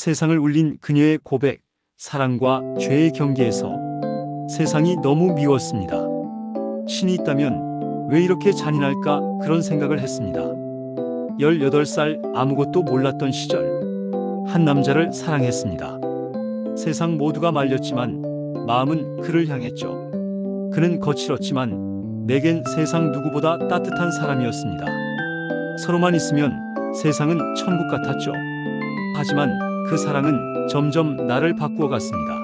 세상을 울린 그녀의 고백, 사랑과 죄의 경계에서 세상이 너무 미웠습니다. 신이 있다면 왜 이렇게 잔인할까 그런 생각을 했습니다. 18살 아무것도 몰랐던 시절 한 남자를 사랑했습니다. 세상 모두가 말렸지만 마음은 그를 향했죠. 그는 거칠었지만 내겐 세상 누구보다 따뜻한 사람이었습니다. 서로만 있으면 세상은 천국 같았죠. 하지만 그 사랑은 점점 나를 바꾸어 갔습니다.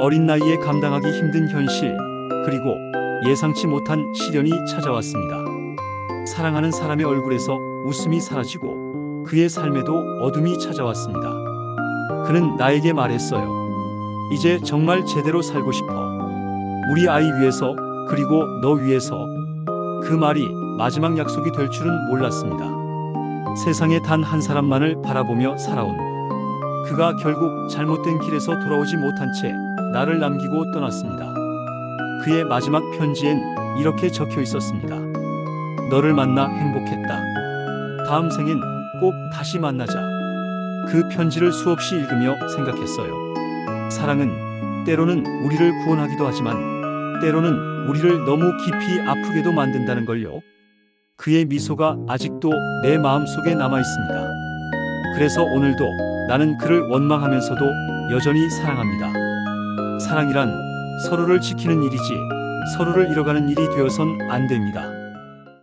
어린 나이에 감당하기 힘든 현실, 그리고 예상치 못한 시련이 찾아왔습니다. 사랑하는 사람의 얼굴에서 웃음이 사라지고 그의 삶에도 어둠이 찾아왔습니다. 그는 나에게 말했어요. 이제 정말 제대로 살고 싶어. 우리 아이 위해서, 그리고 너 위해서. 그 말이 마지막 약속이 될 줄은 몰랐습니다. 세상에 단 한 사람만을 바라보며 살아온 그가 결국 잘못된 길에서 돌아오지 못한 채 나를 남기고 떠났습니다. 그의 마지막 편지엔 이렇게 적혀 있었습니다. 너를 만나 행복했다. 다음 생엔 꼭 다시 만나자. 그 편지를 수없이 읽으며 생각했어요. 사랑은 때로는 우리를 구원하기도 하지만 때로는 우리를 너무 깊이 아프게도 만든다는 걸요. 그의 미소가 아직도 내 마음속에 남아 있습니다. 그래서 오늘도 나는 그를 원망하면서도 여전히 사랑합니다. 사랑이란 서로를 지키는 일이지 서로를 잃어가는 일이 되어선 안 됩니다.